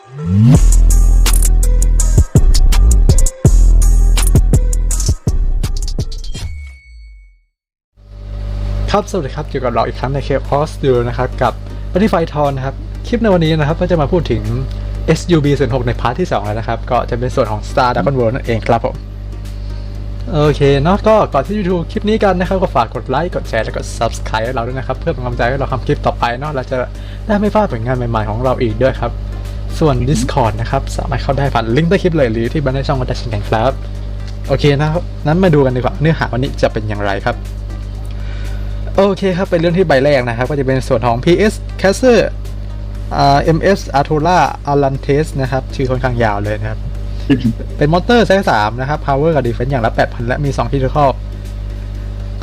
ครับ สวัสดีครับ อยู่กับเราอีกครั้งในเคปอสดูนะครับ กับปฏิไฟทอนนะครับ คลิปในวันนี้นะครับ ก็จะมาพูดถึง SUB 0 6ในพาร์ทที่ 2 แล้วนะครับ ก็จะเป็นส่วนของ Star Dragon World นั่นเองครับผม โอเคเนาะก็ก่อนที่จะดูคลิปนี้กันนะครับ ก็ฝากกดไลค์ กดแชร์ แล้วก็ Subscribe ให้เราด้วยนะครับ เพื่อเป็นกำลังใจให้เราทำคลิปต่อไปเนาะเราจะได้ไม่พลาดผลงานใหม่ๆของเราอีกด้วยครับ ส่วน Discord นะครับ สามารถเข้าได้ผ่านลิงก์ใต้คลิปเลยหรือที่บันทึกช่องวัดดัชนครับ โอเคนะครับนั้นมาดูกันดีกว่าเนื้อหาวันนี้จะเป็นอย่างไรครับ โอเคครับ เป็นเรื่องที่ใบแรกนะครับ ก็จะเป็นส่วนของ PS c a s s e r อ่า MS Artola Alantes นะครับ ชื่อค่อนข้างยาวเลยนะครับ เป็นมอเตอร์ไซส์3นะครับ Power กับ Defense อย่างละ 8,000 และมี 2 Critical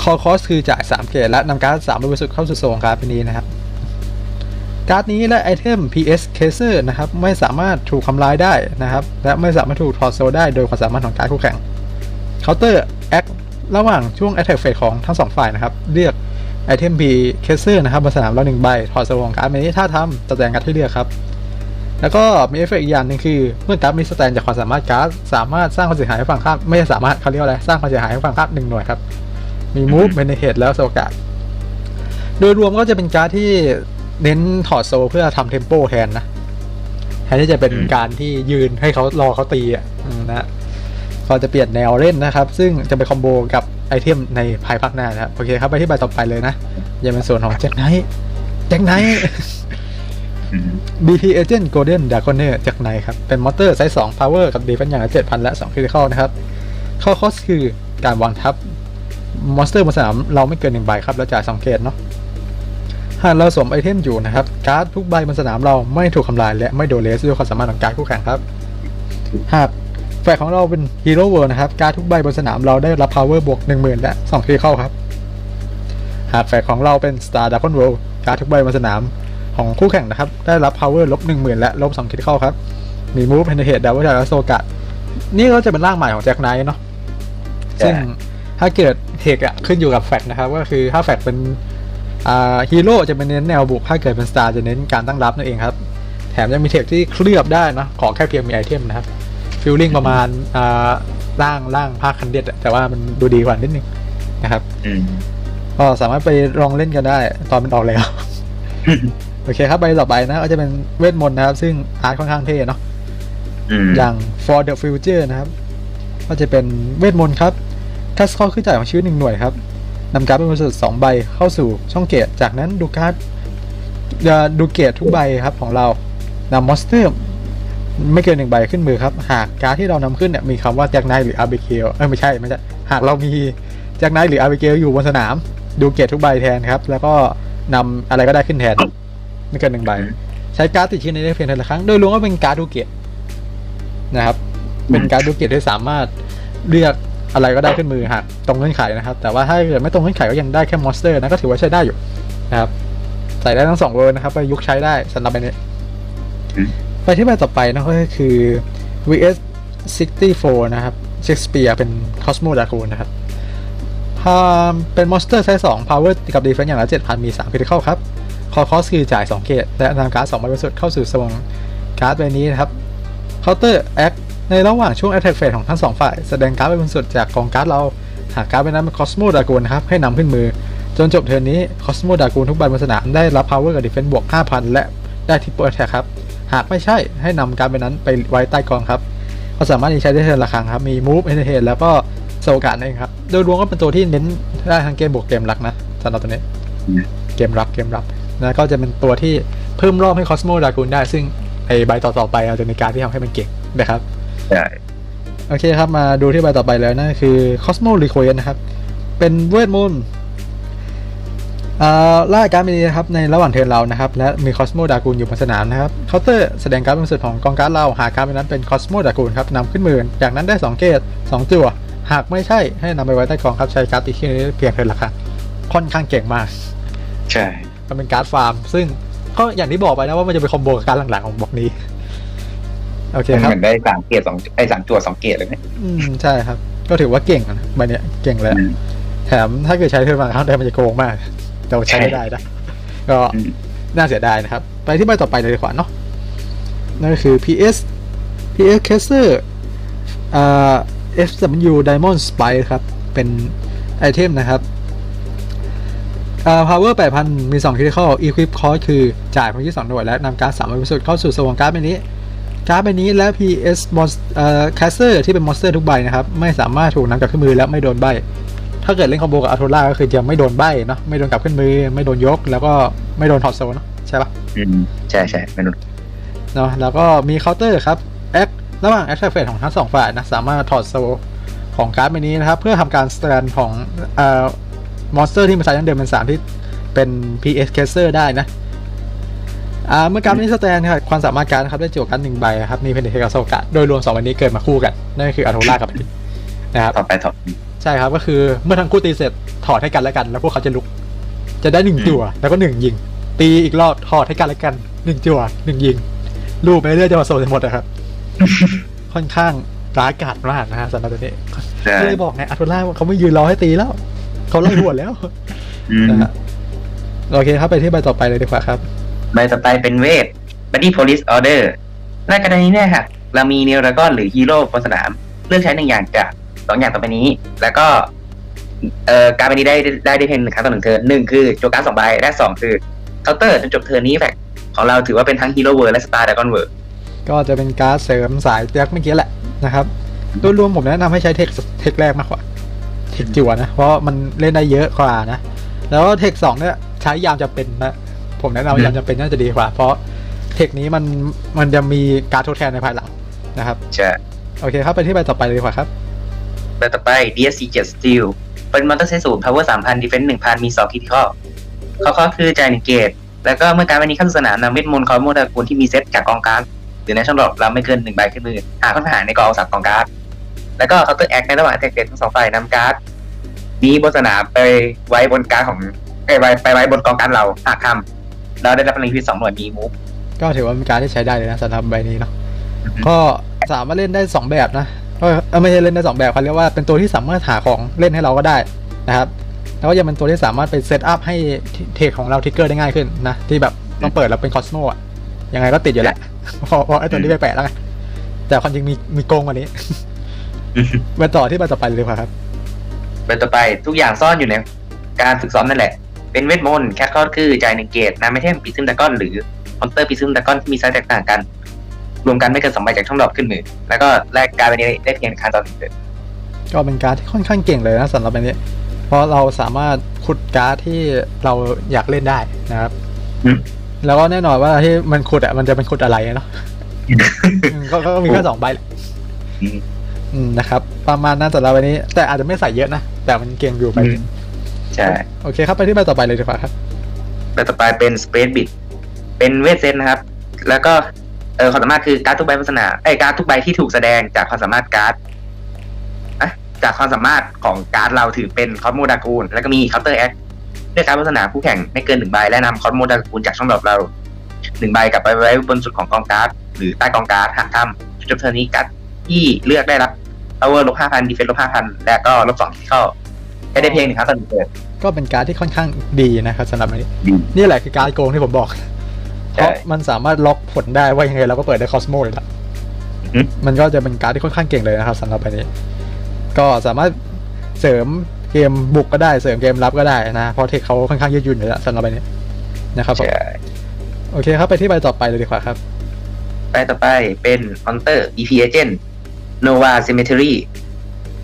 Core Cost คือจ่าย 3 เกรดและนำการ์ด3บริสุทธิ์เข้าสู่โซนการ์ดเป็นนี้นะครับ การ์ดนี้และไอเทม PS c a s e r นะครับไม่สามารถถูกทำลายได้นะครับ และไม่สามารถถูกถอดโซลได้โดยความสามารถของการ์ดคู่แข่งเคาน์เตอร์แอคระหว่างช่วง Attack Phase ของทั้งสองฝ่ายนะครับเลือกไอเทม B เคเซอร์นะครับบนสนามเราหนึ่งใบถอดโซลของการ์ดนี้ถ้าทำจะแสดงการ์ดที่เลือกครับ แล้วก็มีเอฟเฟกต์อีกอย่างหนึ่งคือ เมื่อการ์ดมีสแตนจากความสามารถการ์ดสามารถสร้างความเสียหายให้ฝั่งข้ามไม่ใช่สามารถเขาเรียกว่าอะไรสร้างความเสียหายให้ฝั่งข้ามหนึ่งหน่วยครับมีมูฟเบนเ a ตแล้วโซกาดโดยรวมก็จะเป็นการ์ดที่ เน้นถอดโซเพื่อทำเทมโปแทนนะแทนที่จะเป็นการที่ยืนให้เขารอเขาตีอะนะก็จะเปลี่ยนแนวเล่นนะครับ ซึ่งจะไปคอมโบกับไอเทมในภายภาคหน้านะครับโอเคครับไปที่ใบต่อไปเลยนะยังเป็นส่วนของแจ็คไนท์แจ็คไนท์ BP Agent Golden Dragoner จากไหนครับ เป็นมอเตอร์ไซส์2 Power กับ Defense อย่างละ7,000 และ 2 Critical นะครับ ข้อคอสคือการวางทับ มอนสเตอร์บนสนามเราไม่เกิน 1 ใบครับ แล้วจ่าย2เกตเนาะ หากเราสวมไอเทมอยู่นะครับการ์ดทุกใบบนสนามเราไม่ถูกทำลายและไม่โดนเลสด้วยความสามารถของการ์ดคู่แข่งครับหากแฟกของเราเป็นฮีโร่เวิร์นะครับการ์ดทุกใบบนสนามเราได้รับ power บวก 10,000 และ2คริเข้าครับ หากแฟกของเราเป็น Star Dragon World การ์ดทุกใบบนสนามของคู่แข่งนะครับ ได้รับ power ลบ10,000 และลบ2คริเข้าครับ มี move penetrate ดาวดาและโซกะ นี่ก็จะเป็นร่างใหม่ของแจ็คไนท์เนาะซึ่งถ้าเกิดเทคอะขึ้นอยู่กับแฟกนะครับ ก็คือถ้าแฟกเป็น ฮีโร่จะเป็นเน้นแนวบุกถ้าเกิดเป็นสตาร์จะเน้นการตั้งรับนั่นเองครับ แถมยังมีเทคที่เคลือบได้เนอะขอแค่เพียงมีไอเทมนะครับฟิลลิ่งประมาณอ่าร่างร่างภาคคันเด็ดอะแต่ว่ามันดูดีกว่านิดนึงนะครับอืมก็สามารถไปลองเล่นกันได้ ตอนมันออกแล้วโอเคครับใบต่อไปนะก็จะเป็นเวทมนต์นะครับ ซึ่งอาร์ตค่อนข้างเท่เนาะอืมอย่าง for the future นะครับ ก็จะเป็นเวทมนต์ครับคัสคอขึ้นจ่ายของชีวิตหนึ่งหน่วยครับ นำการ์ดเป็นบริสุทธิ์สองใบเข้าสู่ช่องเกตจากนั้นดูการ์ดดูเกตทุกใบครับของเรานำมอนสเตอร์ไม่เกินหนึ่งใบขึ้นมือครับ หากการ์ดที่เรานำขึ้นเนี่ยมีคำว่าแจ็คไนท์หรืออาร์เบเกลเอ้ยไม่ใช่ไม่ใช่หากเรามีแจ็คไนท์หรืออาร์เบเกลอยู่บนสนาม ดูเกตทุกใบแทนครับ แล้วก็นำอะไรก็ได้ขึ้นแทนไม่เกินหนึ่งใบ ใช้การ์ดติดชิ้นนี้ได้เพียงแต่ละครั้ง โดยรวมก็เป็นการ์ดดูเกตนะครับ เป็นการ์ดดูเกตที่สามารถเลือก อะไรก็ได้ขึ้นมือหากตรงเงื่อนไขนะครับ แต่ว่าถ้าเกิดไม่ตรงเงื่อนไขก็ยังได้แค่มอนสเตอร์นะก็ถือว่าใช้ได้อยู่นะครับ ใส่ได้ทั้งสองเวอร์นะครับปยุกใช้ได้สำหรับใบนี้ไปที่ใบต่อไปนะก็คือ VS 64 นะครับ Shakespeare เป็น Cosmo Dragon นะครับพาเป็นมอนสเตอร์ไซส์2 Power กับ Defense อย่างละ7,000 มี 3 Critical ครับ คอคอสคือจ่าย 2 เกตและนำการ์ด2ใบบริสุทธิ์เข้าสู่สวงการ์ดใบนี้นะครับเค ในระหว่างช่วง Attack Phase ของทั้งสองฝ่าย แสดงการ์ดใบบริสุทธิ์จากกองการ์ดเรา หากการ์ดใบนั้นเป็น Cosmo Dragon นะครับ ให้นำขึ้นมือ จนจบเทิร์นนี้ Cosmo Dragon ทุกใบบนสนามได้รับ Power กับ Defense บวก 5,000 และได้ Triple Attack ครับ หากไม่ใช่ให้นำการ์ดใบนั้นไปไว้ใต้กองครับก็สามารถใช้ได้เทิร์นละครั้งครับ มี Move Entertain แล้วก็โซการ์ดนั่นเองครับ โดยรวมก็เป็นตัวที่เน้นได้ทั้งเกมบวกเกมรักนะสำหรับตัวนี้ เกมรับเกมรับนะก็จะเป็นตัวที่เพิ่มรอบให้คอสโมดากูนได้ ซึ่งไอใบต่อๆไปอาจะมีการที่ทำให้มันเก่งนะครับ ใช่โอเคครับมาดูที่ใบต่อไปแล้วนั่นคือ Cosmo Request นะครับ เป็นเวทมนต์อ่าล่าการ์ดมีนะครับในระหว่างเทิร์นเรานะครับ และมี Cosmo d a g o o n อยู่บนสนามนะครับเคาน์เตอร์แสดงการ์ดบนสุดของกองการ์ดเราหากการ์ดนั้นเป็น Cosmo d a g o o n ครับนำขึ้นมือจากนั้นได้ 2 เกต2จั่ว หากไม่ใช่ให้นำไปไว้ใต้กองครับใช้การ์ดตีที่นี้เพียงเทิร์นละครั้งค่อนข้างเก่งมาก ใช่ มันเป็นการ์ดฟาร์ม ซึ่งก็อย่างที่บอกไปนะว่ามันจะเป็นคอมโบกับการดหลังๆของบล็อกนี้ โอเคครับเหมือนได้สามเกตสองไอ้สามจั่วสองเกตเลยไหมอืมใช่ครับ ก็ถือว่าเก่งนะใบเนี้ยเก่งเลยอะอืมแถมถ้าเกิดใช้เทอร์มาครั้งใดมันจะโกงมากแต่ว่าใช้ไม่ได้นะก็อืมน่าเสียดายนะครับ ไปที่ใบต่อไปเลยดีกว่าเนาะนั่นก็คือ PS PS Caster อ่า FW Diamond Spike ครับ เป็นไอเทมนะครับอ่า Power 8,000 มี 2 Critical Equip Cost คือจ่ายพลังที่ 2 หน่วยและนำการ์ด3บริสุทธิ์เข้าสู่สวงการ์ดใบนี้ การ์ดใบนี้และ PS Monst เอ่อ Caster ที่เป็นมอนสเตอร์ทุกใบนะครับ ไม่สามารถถูกนำกลับขึ้นมือและไม่โดนใบ ถ้าเกิดเล่นคอมโบกับอัลโทล่าก็คือจะไม่โดนใบเนาะไม่โดนกลับขึ้นมือ ไม่โดนยก แล้วก็ไม่โดนถอดโซนเนาะใช่ปะอืมใช่ใช่มนุษย์เนาะแล้วก็มีเคาน์เตอร์ครับแอคระหว่างแอคแทฟเฟของทั้งสองฝ่ายนะสามารถถอดโซลของการ์ดใบนี้นะครับ เพื่อทำการสแตนของเอ่อมอนสเตอร์ที่มาใช้ยันเดิมเป็นสามที่เป็น PS Caster ได้นะอ่า เมื่อการ์ดนี้สแตนครับความสามารถการ์ดนะครับได้จั่วการ์ดหนึ่งใบครับมีเพนเทกับโซกะโดยรวมสองใบนี้เกิดมาคู่กัน นั่นก็คืออัลโทล่ากับนะครับต่อไปต่อใช่ครับก็คือเมื่อทั้งคู่ตีเสร็จถอดให้กันและกัน แล้วพวกเขาจะลุก จะได้หนึ่งอืมจั่วแล้วก็หนึ่งยิง ตีอีกรอบถอดให้กันและกันหนึ่งจั่วหนึ่งยิงลูปไปเรื่อยจะมาโซนหมดนะครับ ค่อนข้างร้ายกาจมากนะฮะสำหรับตัวนี้ใช่ก็เลยบอกไงอัตุล่าเขาไม่ยืนรอให้ตีแล้วเขาไล่หัวดแล้วอืมนะฮะโอเคครับไปที่ใบต่อไปเลยดีกว่าครับ ใบต่อไปเป็นเวท Body Police Order ในกรณีเนี้ค่ะเรามีเนวดากอนหรือฮีโร่บนสนาม เลือกใช้หนึ่งอย่างจากสองอย่างต่อไปนี้ แล้วก็เอ่อการใบนี้ได้ได้ได้เพียงหนึ่งครั้งต่อหนึ่งเทิร์นหนึ่งคือโจการดสองใบและสองคือเคาน์เตอร์จนจบเทิร์นนี้แฟกของเราถือว่าเป็นทั้งฮีโร่เวิร์และสตาร์ดากอนเวิร์ก็จะเป็นการ์ดเสริมสายแจ็คเมื่อกี้แหละนะครับโดยรวมผมแนะนำให้ใช้เทคเทคแรกมากกว่าเทคจั่วนะ เพราะมันเล่นได้เยอะกว่านะ แล้วเทคสองเนี่ยใช้ยามจะเป็นนะ ผมแนะนำว่ายามจะเป็นน่าจะดีกว่า เพราะเทคนี้มันมันจะมีการทดแทนในภายหลังนะครับใช่โอเคครับไปที่ใบต่อไปเลยดีกว่าครับใบต่อไป DSC 7 Steel เป็นมอนเตอร์เซสู Power 3,000 Defense 1,000 มี 2 คิดข้อเขาก็คือจ่ายหนึ่งเกตแล้วก็เมื่อการวันนี้เข้าสู่สนามนำเวทมนต์คอมโมดากูลที่มีเซตจากกองการ์ดหรือในช่องดรอปเราไม่เกินหนึ่งใบขึ้นมือหาค้นหาในกองสักกองการ์ดแล้วก็เคาน์เตอร์แอคในระหว่างแท็กเกตทั้งสองฝ่ายนำการ์ดนี้บนสนามไปไว้บนการ์ดของเอ้ยไว้ไปไว้บนกองการ์ดเราหากทำ เราได้รับพลังพิษสองหน่วยมีมูฟก็ถือว่าเป็นการดที่ใช้ได้เลยนะสำหรับใบนี้เนาะอือฮึก็สามารถเล่นได้สองแบบนะเอ้ยเอ้ยไม่ใช่เล่นได้สองแบบเขาเรียกว่าเป็นตัวที่สามารถหาของเล่นให้เราก็ได้นะครับแล้วก็ยังเป็นตัวที่สามารถไปเซตอัพให้เทคของเราทิกเกอร์ได้ง่ายขึ้นนะที่แบบต้องเปิดแล้วเป็นคอสโมอะยังไงก็ติดอยู่แหละเพราะเพราะไอ้ตัวนี้ไปแปะแล้วไงแต่ความจริงมีมีโกงกว่านี้ไปต่อที่ใบต่อไปเลยดีกว่าครับใบต่อไปทุกอย่างซ่อนอยู่ในการฝึกซ้อมนั่นแหละ เป็นเวทมนต์แคทคอร์คือจ่ายหนึ่งเกตนำไอเทมปิซึมดากอนหรือมอนเตอร์ปิซึมดากอนที่มีไซส์แตกต่างกัน รวมกันไม่เกินสองใบจากช่องดรอปขึ้นมือ แล้วก็แลกการไปนี้ได้เพียงครั้งต่อหนึ่งเดือนก็เป็นการดที่ค่อนข้างเก่งเลยนะสำหรับใบนี้ เพราะเราสามารถขุดการ์ดที่เราอยากเล่นได้นะครับแล้วก็แน่นอนว่าที่มันขุดอะมันจะเป็นขุดอะไรเนาะอืมก็ก็ก็มีแค่สองใบแหละอืมอืมนะครับ ประมาณนั้นสำหรับวันนี้ แต่อาจจะไม่ใส่เยอะนะ แต่มันเก่งอยู่ไปอืม ใช่โอเคครับไปที่ใบต่อไปเลยดีกว่าครับใบต่อไปเป็น Space Bit เป็นเวทเซตนะครับ แล้วก็เออความสามารถคือการดทุกใบบนสนามไอ้ยการดทุกใบที่ถูกแสดงจากความสามารถการ์ดอะจากความสามารถของการ์ดเราถือเป็นคอสโมดากูลแล้วก็มีเคาน์เตอร์แอคเลือกการดบนสนามคู่แข่งไม่เกินหนึ่งใบและนำคอสโมดากูลจากช่องดรอปเราหนึ่งใบกลับไปไว้บนสุดของกองการ์ดหรือใต้กองการ์ดหากทำจบเทอร์นนี้การ์ดที่เลือกได้รับ power ลบห้าพันดีเฟนลบห้าพันและก็ลบสองที่เข้าให้ได้เพียงหนึ่งครั้งต่อหนึ่งเดือน ก็เป็นการดที่ค่อนข้างดีนะครับสำหรับวันนี้ดีนี่แหละคือการดโกงที่ผมบอกเพใช่ราะมันสามารถล็อกผลได้ว่ายังไงเราก็เปิดได้คอสโมอยู่แล้วอือฮึมันก็จะเป็นการดที่ค่อนข้างเก่งเลยนะครับสำหรับวันนี้ ก็สามารถเสริมเกมบุกก็ได้เสริมเกมรับก็ได้นะเพราะเทคเขาค่อนข้างยืดหยุ่นอยู่แล้วสำหรับวันนี้นะครับผมใช่โอเคครับไปที่ใบต่อไปเลยดีกว่าครับไปต่อไปเป็น Hunter EP Agent Nova Cemetery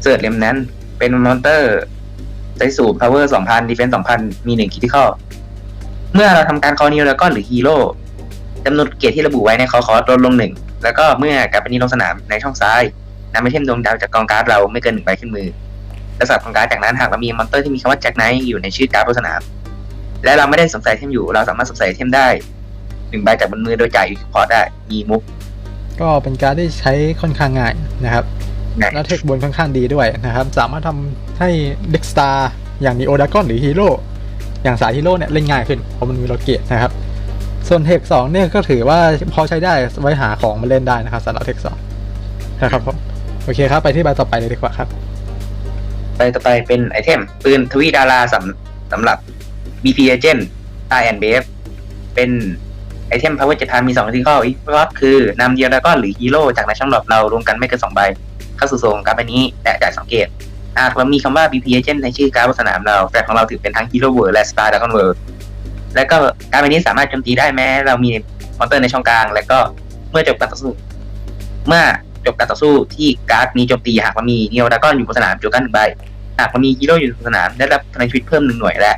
เสิร์ชเลมนั้นเป็นมอนเตอร์ ใจสูบ power 2,000 defense 2,000มี1 critical เมื่อเราทำการคอนิวแล้วก็หรือฮีโร่จำนวนเกียรติที่ระบุไว้ในคอคอร์ลดลงหนึ่งแล้วก็เมื่อกลับไปนี้ลงสนามในช่องซ้ายนำไอเทมดวงดาวจากกองการ์ดเราไม่เกินหนึ่งใบขึ้นมือและสับกองการ์ดจากนั้นหากเรามีมอนเตอร์ที่มีคำว่าแจ็คไนท์อยู่ในชื่อการ์ดบนสนาม และเราไม่ได้สวมใส่ไอเทมอยู่ เราสามารถสวมใส่ไอเทมได้หนึ่งใบจากบนมือโดยจ่ายอีกพอร์ตได้มีมุกก็เป็นการดที่ใช้ค่อนข้างง่ายนะครับ แล้วเทคบนค่อนข้างดีด้วยนะครับ สามารถทำให้เด็กสตาร์อย่างนีโอดากอนหรือฮีโร่อย่างสายฮีโร่เนี่ยเล่นง่ายขึ้นเพราะมันมีโลเกียนะครับ ส่วนเทคสองเนี่ยก็ถือว่าพอใช้ได้ไว้หาของมาเล่นได้นะครับสำหรับเทคสองนะครับผมโอเคครับ ไปที่ใบต่อไปเลยดีกว่าครับไปต่อไปเป็นไอเทมปืนทวีดาราสำสำหรับ BP Agent I and b f เป็นไอไอเทม power 7พันมี2ที่ข้ออีกก็คือนำเดียร์ดากอนหรือฮีโร่จากในช่องดรอปเรารวมกันไม่เกิน2ใบ เข้าสู่โซนการ์ดใบนี้และจ่ายสังเกตหากเรามีคำว่า BP Agent ในชื่อการ์ดบนสนามเราแฟนของเราถือเป็นทั้งฮีโร่เวิร์และ Star Dragon World และก็การ์ดใบนี้สามารถโจมตีได้แม้เรามีมอนเตอร์ในช่องกลาง และก็เมื่อจบการต่อสู้ เมื่อจบการต่อสู้ที่การ์ดนี้โจมตีหากมันมีเนียวดากอนอยู่บนสนามโจกันหนึ่งใบ หากมันมีฮีโร่อยู่บนสนามได้รับพลังชีวิตเพิ่มหนึ่งหน่วยและ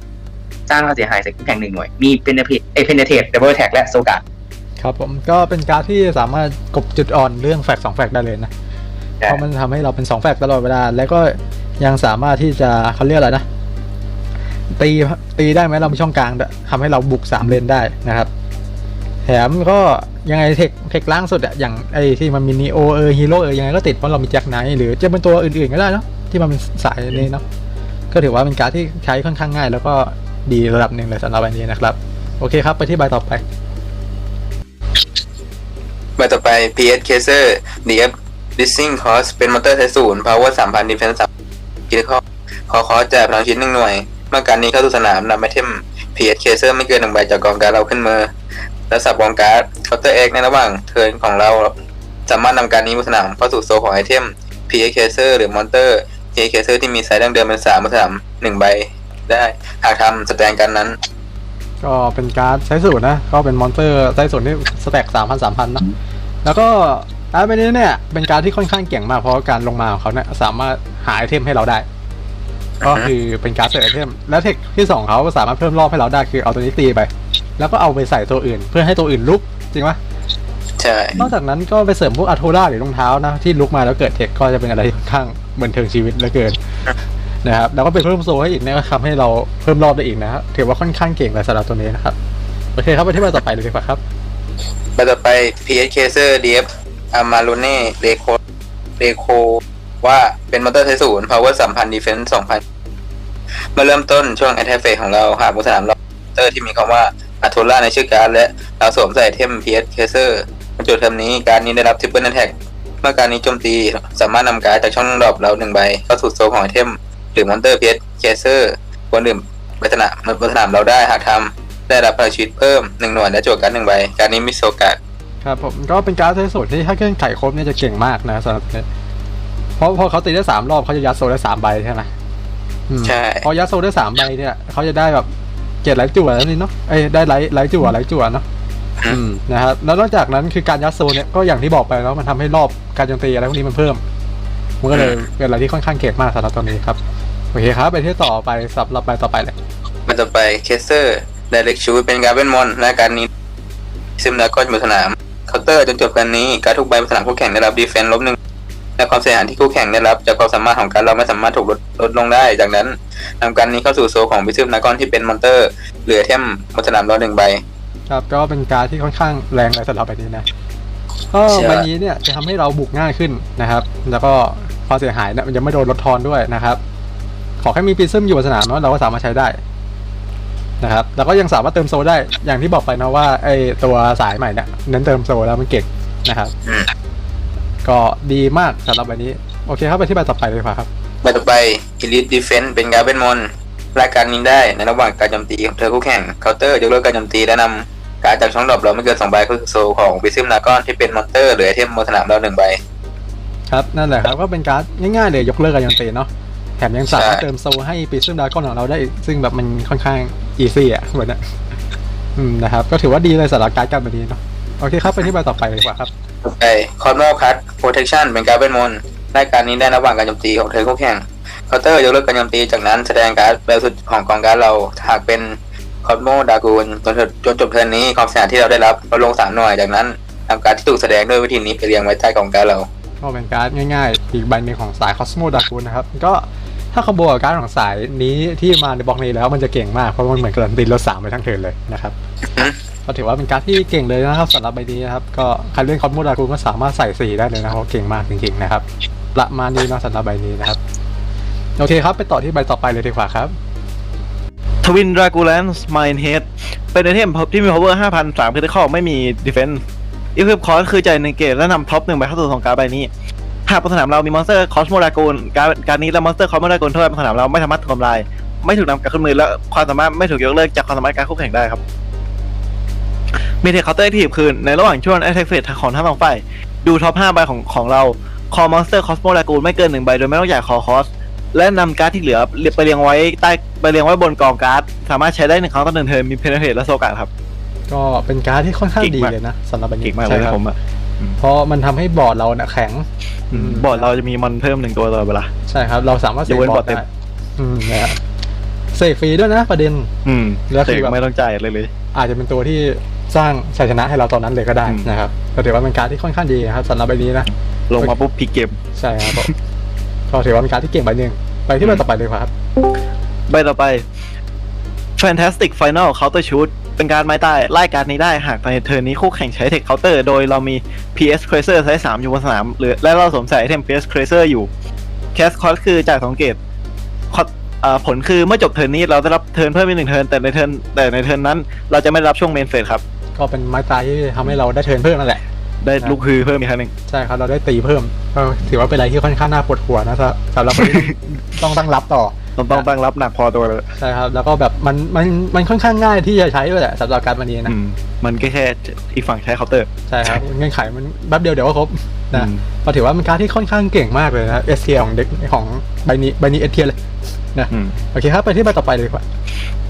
สร้างความเสียหายใส่คู่แข่งหนึ่งหน่วย มีเพนเทเอเพนเทตดับเบิลแท็กและโซกะครับผมก็เป็นการดที่สามารถกบจุดอ่อนเรื่องแฟกสองแฟกได้เลยนะ เพราะมันทำให้เราเป็นสองแฟกตลอดเวลา แล้วก็ยังสามารถที่จะเขาเรียกอะไรนะ ตีตีได้ไหมเรามีช่องกลางด้วยทำให้เราบุกสามเลนได้นะครับ แถมก็ยังไงเทคเทคล่างสุดอะอย่างไอที่มันมีนีโอเออฮีโร่เออยังไงก็ติดเพราะเรามีแจ็คไนท์หรือจะเป็นตัวอื่นๆก็ได้เนาะที่มันเป็นสายนี้เนาะก็ถือว่าเป็นการดที่ใช้ค่อนข้างง่าย แล้วก็ดีระดับหนึ่งเลยสำหรับอันนี้นะครับ โอเคครับ ไปที่ใบต่อไป ใบต่อไป PS Caser DF Leasing Cost เป็นมอเตอร์ไทศูนย์ Power 3,000 Defense 3คิดข้อขอคอจ่ายพลังชิ้นหนึ่งหน่วย เมื่อการนี้เข้าสู่สนามนำไอเทม PS Caser ไม่เกินหนึ่งใบจากกองการเราขึ้นมือ และสับกองการ์ด Counter X ในระหว่างเทิร์นของเรา สามารถนำการนี้บนสนามเข้าสู่โซของไอเทม PS Caser หรือมอนเตอร์ PS Caser ที่มีไซส์ดังเดิมเป็นสามบนสนามหนึ่งใบได้ หากทำสแตนการนั้น ก็เป็นการ์ดไซส์สูตรนะ ก็เป็นมอนเตอร์ไซส์สูตรที่สแต็กสามพันสามพันนะ แล้วก็ การ์ดใบนี้เนี่ยเป็นการ์ดที่ค่อนข้างเก่งมากเพราะว่าการลงมาของเขาเนี่ยสามารถหาไอเทมให้เราได้ ก็คือเป็นการ์ดเสริมไอเทม และเทคที่สองเขาสามารถเพิ่มรอบให้เราได้คือเอาตัวนี้ตีไป แล้วก็เอาไปใส่ตัวอื่น เพื่อให้ตัวอื่นลุกจริงปะใช่นอกจากนั้นก็ไปเสริมพวกอัโทราหรือรองเท้านะที่ลุกมาแล้วเกิดเทคก็จะเป็นอะไรที่ค่อนข้างบันเทิงชีวิตเหลือเกินนะครับแล้วก็เป็นเพิ่มโซให้อีกเนี่ยก็ทำให้เราเพิ่มรอบได้อีกนะครับถือว่าค่อนข้างเก่งเลยสำหรับตัวนี้นะครับโอเคครับไปที่ใบต่อไปเลยดีกว่าครับใบต่อไป PS Caser DF Amarone Reco Reco ว่าเป็นมอเตอร์ไทศูนย์ Power 3,000 Defense 2,000เมื่อเริ่มต้นช่วง Attack Phase ของเราหากบนสนามเราเตอร์ที่มีคำว่า a t o l a ในชื่อการ์ดและเราสวมใส่เทม PS Caser บรรจุเทอมนี้การนี้ได้รับ Triple Attack เมื่อการนี้โจมตีสามารถนำการ์ดจากช่องดรอปเราหนึ่งใบเข้าสู่โซลของไอเทม หรือมอนเตอร์ PS Caser คนอื่นบนสนามบนสนามเราได้หากทำได้รับพลังชีวิตเพิ่มหนึ่งหน่วยและจทย์การดหนึ่งใบ การนี้มีโซการ์ด ครับผมก็เป็นการ์ดไซส์สูตรที่ถ้าเครื่องไขครบเนี่ยจะเก่งมากนะสำหรับเนี่ยเพราะพอเขาตีได้สามรอบเขาจะยัดโซได้สามใบใช่ไหมอืมใช่พอยัดโซได้สามใบเนี่ยเขาจะได้แบบเจ็ดไลท์จั่วแล้วนี่เนาะเอ้ยได้ไลท์ไลท์จั่วไลท์จั่วเนาะอืมอืมนะครับแล้วนอกจากนั้นคือการยัดโซเนี่ยก็อย่างที่บอกไปแล้วมันทำให้รอบการโจมตีอะไรพวกนี้มันเพิ่มมันก็เลยเป็นอะไรที่ค่อนข้งเก่งมากสำหรับตัวนี้ครับโอเคครับ ไปที่ต่อไปสำหรับใบต่อไปเลยมันจะไปเคเซอร์ไดเรกชูเป็นการเป็นมอนและการนี้ซิมดากอนบนสนาม เคาน์เตอร์จนจบการนี้ การทุกใบบนสนามคู่แข่งได้รับดีเฟนส์ลบหนึ่งและความเสียหายที่คู่แข่งได้รับจากความสามารถของการเราไม่สามารถถูกลดลดลงได้ จากนั้นนำการนี้เข้าสู่โซลของบิซึมดากอนที่เป็นมอนเตอร์ เหลือเทมบนสนามเราหนึ่งใบ ครับก็เป็นการดที่ค่อนข้างแรงเลยสำหรับใบนี้นะก็ใช่ใบนี้เนี่ยจะทำให้เราบุกง่ายขึ้นนะครับ แล้วก็ความเสียหายเนี่ยมันจะไม่โดนลดทอนด้วยนะครับ ขอแค่มีปีซึมอยู่บนสนามเนาะเราก็สามารถใช้ได้ นะครับแล้วก็ยังสามารถเติมโซได้อย่างที่บอกไปนะว่าไอตัวสายใหม่เนี่ยเน้นเติมโซแล้วมันเก่งนะครับ อืมก็ดีมากสำหรับใบนี้ โอเคครับไปที่ใบต่อไปเลยดีกว่าครับ ใบต่อไป Elite Defense เป็นการเป็นมอนรายการนี้ได้ในระหว่างการโจมตีของเธอคู่แข่งเคาน์เตอร์ยกเลิกการโจมตีและนำการดจากช่องดรอปเราไม่เกินสองใบเข้าสู่โซลของบิซึมดากอนที่เป็นมอนเตอร์หรือไอเทมบนสนามเราหนึ่งใบ ครับนั่นแหละครับก็เป็นการ์ดง่ายๆเลยยกเลิกการยันตีเนาะแถ มยังสามารถใช่เติมโซให้ปีซึ่งดากอนของเราได้อีกซึ่งแบบมันค่อนข้างอีซี่อะเหมือนนะอืมนะครับ ก็ถือว่าดีเลยสำหรับการ์ดการแบบนี้เนาะโอเคครับ ไปที่ใบต่อไปเลยดีกว่าครับต่อไปคอน o คั t Protection เป็นการเป็นมอนรายการนี้ได้ระหว่างการโจมตีของเธอคู่แข่งเคาน์เตอร์ยกเลิกการโจมตีจากนั้นแสดงการ์ดเบลสุดของกองการดเราหากเป็นคอนโมดากูนจนเธอจนจบเทิร์นนี้ความเสียหายที่เราได้รับลดลงสามหน่วยจากนั้นนำการดที่ถูกแสดงด้วยวิธีนี้ไปเรียงไว้ใต้กองการดเราก็เป็นการ์ดง่ายๆ อีกใบหนึ่งของสายคอสโมดากูนะครับ ก็ ถ้าคอมโบกับการ์ดของสายนี้ที่มาในบล็อกนี้แล้วมันจะเก่งมาก เพราะมันเหมือนการันตีรถสามไปทั้งเทิร์นเลยนะครับอืมก็ถือว่าเป็นการ์ดที่เก่งเลยนะครับสำหรับใบนี้นะครับก็ใครเล่นคอสโมดากูก็สามารถใส่สีได้เลยนะเพราะเก่งมากจริงๆนะครับประมาณนี้เนาะสำหรับใบนี้นะครับโอเคครับ ไปต่อที่ใบต่อไปเลยดีกว่าครับทวินดรากูแลนส์มายเฮดเป็นไอเทมที่มี power 5,000 3 critical ไม่มี defense อีควิปคอร์คือจ่ายหนึ่งเกตและนำท็อปหนึ่งไปเข้าสู่สองการดใบนี้ หากบนสนามเรามีมอนสเตอร์คอสโมดากูนการการนี้และมอนสเตอร์คอสโมดากูนเท่าไหร่บนสนามเราไม่สามารถถูกทำลาย ไม่ถูกนำกลับขึ้นมือและความสามารถไม่ถูกยกเลิกจากความสามารถการคู่แข่งได้ครับ มีเทคเคาน์เตอร์ทีคือในระหว่างช่วง attack phase ของทั้งสองฝ่ายดูท็อป5ใบของของเราคอมอนสเตอร์คอสโมลากูลไม่เกิน1ใบโดยไม่ต้องจ่ายคอคอสและนำการ์ดที่เหลือไปเรียงไว้ใต้ไปเรียงไว้บนกองการ์ดสามารถใช้ได้หนึ่งครั้งต่อหนึ่งเทิร์นมีเพนเทและโซกาครับก็เป็นการ์ดที่ค่อนข้างเก่งดีมากเลยนะสำหรับอันนี้เก่งมากเลใช่ยครับผมอะ เพราะมันทำให้บอร์ดเราเนี่ยแข็งอืมบอร์ดเราจะมีมอนเพิ่มหนึ่งตัวตลอดเวลาใช่ครับ เราสามารถเสยกกเว้นบอร์ดบอร์ดเต็ได้มอืมนะฮะเสกฟรีด้วยนะประเด็น อืมแล้วคือเสกแบบไม่ต้องจ่ายเลยเลย อาจจะเป็นตัวที่สร้างชัยชนะให้เราตอนนั้นเลยก็ได้อืมนะครับก็ถือว่าเป็นการ์ดที่ค่อนข้างดีนะครับสำหรับใบนี้นะลงมาปุ๊บพลิกเกมใช่ครับผมก็ถือว่าเป็นการ์ดที่เก่งใบหนึ่งไปที่ใบต่อไปเลยครับใบต่อไป Fantastic Final Counter Shoot เป็นการดไม้ใต้ไล่การดนี้ได้หากในเทิร์นนี้คู่แข่งใช้เทคเคาน์เตอร์โดยเรามี PS Crazer ไซส์3อยู่บนสนามหรือและเราสวมใส่ไอเทม PS Crazer อยู่ Cast Cost คือจ่ายสองเกต Cost อ่าผลคือเมื่อจบเทิร์นนี้เราได้รับเทิร์นเพิ่มอีกหนึ่งเทิร์นแต่ในเทิร์นแต่ในเทิร์นนั้น เราจะไม่ได้รับช่วงเมนเฟสครับ ก็เป็นไม้ตายที่ทำให้เราได้เทิร์นเพิ่มนั่นแหละ ได้ลูกคือเพิ่มอีกครั้งหนึ่งใช่ครับเราได้ตีเพิ่มก็ถือว่าเป็นอะไรที่ค่อนข้างน่าปวดหัวนะสำสำหรับคนที่ต้องตั้งรับต่อ ต้องต้องตั้งรับหนักพอตัวเลยใช่ครับ แล้วก็แบบมันมันมันค่อนข้างง่ายที่จะใช้ด้วยแหละสำหรับการวันนี้นะอืมมันแค่แค่อีกฝั่งใช้เคาน์เตอร์ใช่ครับเงื่อนไขมันแป๊บเดียวเดี๋ยวก็ครบนะอืมก็ถือว่าเป็นการดที่ค่อนข้างเก่งมากเลยนะเอสเทียของเด็กของใบนี้ใบนี้เอสเทียเลยนะอืมโอเคครับไปที่ใบต่อไปเลยดีกว่า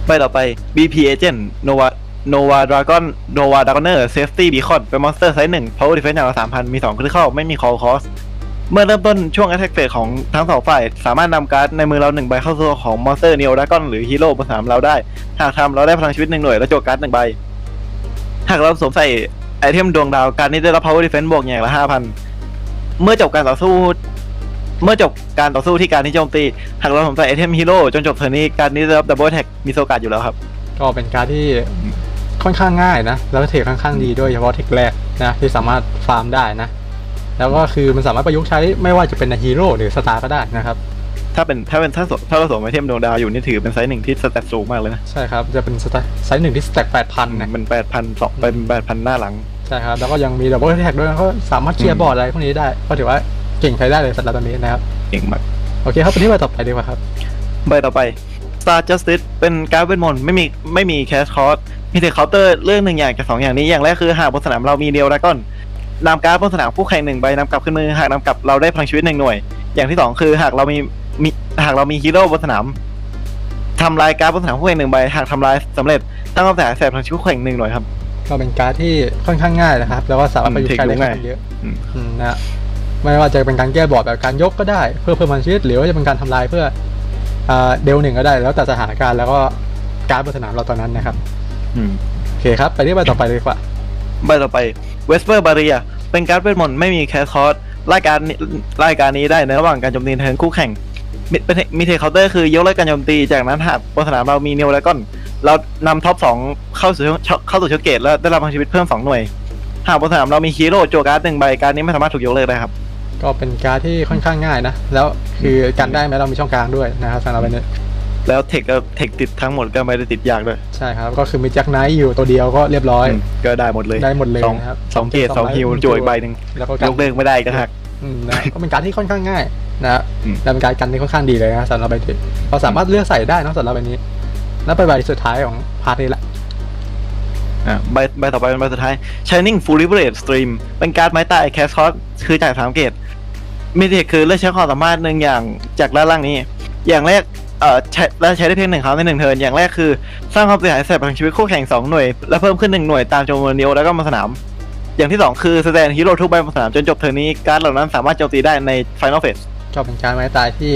ใบต่อไป BP Agent Nova Nova Dragon Nova Dragoner Safety Beacon เป็นมอนสเตอร์ไซส์หนึ่ง Power Defense อย่างละ3,000มี2คริเข้าไม่มี Call Cost เมื่อเริ่มต้นช่วง Attack Phase ของทั้งสองฝ่าย สามารถนำการ์ดในมือเราหนึ่งใบเข้าสู่ของมอนสเตอร์ Neo Dragon หรือฮีโร่บนสนามเราได้ หากทำเราได้พลังชีวิตหนึ่งหน่วยและโจทย์การ์ดหนึ่งใบ หากเราสวมใส่ไอเทมดวงดาวการนี้ได้รับ Power Defense บวกอย่างละ5,000เมื่อจบการต่อสู้ เมื่อจบการต่อสู้ที่การนี้โจมตี หากเราสวมใส่ไอเทมฮีโร่จนจบเทิร์นนี้การนี้ได้รับ Double Attack มีโซกาดอยู่แล้วครับ ก็เป็นการดที่ค่อนข้างง่ายนะ แล้วเทคค่อนข้างดีด้วยเฉพาะเทคแรกนะที่สามารถฟาร์มได้นะ แล้วก็คือมันสามารถประยุกต์ใช้ไม่ว่าจะเป็นในฮีโร่หรือสตาร์ก็ได้นะครับถ้าเป็นถ้าเป็นถ้าสถ้าเราสวมไอเทมดวงดาวอยู่นี่ถือเป็นไซส์หนึ่งที่สแตทสูงมากเลยนะใช่ครับจะเป็นสไตล์ไซส์หนึ่งที่สแต็กแปดพันนะมันแปดพันสองเป็นแปดพันหน้าหลังใช่ครับแล้วก็ยังมีดับเบิลแท็กด้วยนะก็สามารถเคลียร์บอร์ดอะไรพวกนี้ได้ก็ถือว่าเก่งใช้ได้เลยสำหรับตอนนี้นะครับเก่งมากโอเคครับไปที่ใบต่อไปดีกว่าครับใบต่อไป Star Justice เป็นการดเวทมนต์ไม่มีไม่มีแคชคอร์สมีแต่เคาน์เตอร์เรื่องหนึ่งอย่างจากสองอย่างนี้อย่างแรกคือหากบนสนามเรามีเดียวดากอน นำการ์ดบนสนามคู่แข่งหนึ่งใบนำกลับขึ้นมือหากนำกลับเราได้พลังชีวิตหนึ่งหน่วย อย่างที่สองคือหากเรามีมีหากเรามีฮีโร่บนสนามทำลายการ์ดบนสนามคู่แข่งหนึ่งใบหากทำลายสำเร็จตั้งคำสั่งแสบพลังชีวิตคู่แข่งหนึ่งหน่วยครับ ก็เป็นการดที่ค่อนข้างง่ายนะครับ แล้วก็สามารถประยุกต์ใช้ได้อืมค่อนข้างเยอะอืมอืมนะฮะไม่ว่าจะเป็นการแก้บอร์ดแบบการยกก็ได้ เพื่อเพิ่มพลังชีวิตหรือว่าจะเป็นการทำลายเพื่ออ่าเดลหนึ่งก็ได้ แล้วแต่สถานการณ์แล้วก็การดบนสนามเราตอนนั้นนะครับอืมโอเคครับ ไปที่ใบต่อไปเลยดีกว่า ใบต่อไป Whisper Barrier เป็นการ์ดเวทมนต์ไม่มีแคสคอร์สรายการรายการนี้ได้ในระหว่างการโจมตีเทินคู่แข่งมีเป็นมีเทคเคาน์เตอร์คือยกเลิกการโจมตี จากนั้นหากบนสนามเรามีเนวแล้วก็เรานำท็อปสองเข้าสู่เข้าสู่เช่องเกตแล้วได้รับพลังชีวิตเพิ่มสองหน่วย หากบนสนามเรามีฮีโร่โจการ์ดหนึ่งใบการนี้ไม่สามารถถูกยกเลิกได้ครับ ก็เป็นการดที่ค่อนข้างง่ายนะ แล้วคือการได้ไหมเรามีช่องกลางด้วยนะครับสำหรับอันนี้ แล้วเทคก็เทคติดทั้งหมดก็ไม่ได้ติดยากด้วยใช่ครับ ก็คือมีแจ็คไนท์อยู่ตัวเดียวก็เรียบร้อยอืมก็ได้หมดเลยได้หมดเลยสองนะครับสองเกตสองฮิวโจอีกใบหนึ่งแล้วก็ยกเลิกไม่ได้อีก็หักอืมนะก็เป็นการดที่ค่อนข้างง่ายนะฮะอืมและเป็นการดกันที่ค่อนข้างดีเลยนะสำหรับใบนี้เราสามารถเลือกใส่ได้เนอะสำหรับใบนี้ แล้วไปใบสุดท้ายของพาร์ทนี้ละอะใบใบต่อไปเป็นใบสุดท้าย Shining Full Liberate Stream เป็นการ์ดไม้ตายแคสคอร์สคือจ่ายสามเกตมีเทคคือเลือกใช้ความสามารถหนึ่งอย่างจากด้านล่างนี้ อย่างแรกเอ่อใช้และใช้ได้เพียงหนึ่งครั้งในหนึ่งเทิร์นอย่างแรกคือ สร้างความเสียหายแสบพลังชีวิตคู่แข่งสองหน่วย และเพิ่มขึ้นหนึ่งหน่วยตามจำนวนเดียวแล้วก็มาสนาม อย่างที่สองคือแสดงฮีโร่ทุกใบบนสนามจนจบเทิร์นนี้การ์ดเหล่านั้นสามารถโจมตีได้ใน Final Phase ก็เป็นการดไม้ตายที่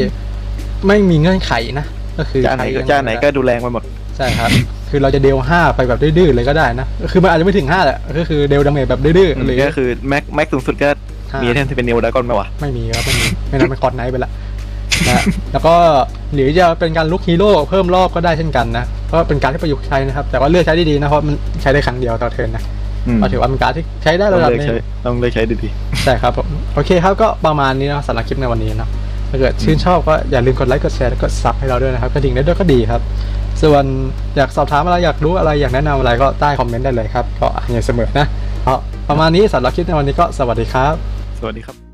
ไม่มีเงื่อนไขนะ ก็คือจ้าไหนก็ใช้จ้าไหนก็ดูแรงไปหมดใช่ครับ คือเราจะเดลห้าไปแบบดื้อๆเลยก็ได้นะ คือมันอาจจะไม่ถึงห้าแหละ ก็คือเดลดาเมจแบบดื้อๆหรือก็คือแม็กแม็กสูงสุดก็ห้ามีไอเทมที่เป็นนิวดากอนไหมวะ ไม่มีครับไม่มีไม่นั้นเป็นคอร์ดไนท์ไปละ นะแล้วก็หรือจะเป็นการลุกฮีโร่เพิ่มรอบก็ได้เช่นกันนะก็เป็นการที่ประยุกต์ใช้นะครับ แต่ว่าเลือกใช้ดีๆนะเพราะมันใช้ได้ครั้งเดียวต่อเทิร์นนะก็ถือว่าเป็นการที่ใช้ได้ต้อระงดับเลือกหนึใช้งต้องเลือกใช้ดีใช่ครับผมโอเคครับก็ประมาณนี้นะสำหรับคลิปในวันนี้เนาะถ้าเกิดชื่นชอบก็อย่าลืมกดไลค์กดแชร์และกดซับให้เราด้วยนะครับกระดิ่งได้ด้วยก็ดีครับ ส่วนอยากสอบถามอะไรอยากรู้อะไรอยากแนะนำอะไรก็ใต้คอมเมนต์ได้เลยครับก็อย่างเสมอนะเอาประมาณนี้สำหรับคลิปในวันนี้ก็สวัสดีครับๆสวัสดีครับ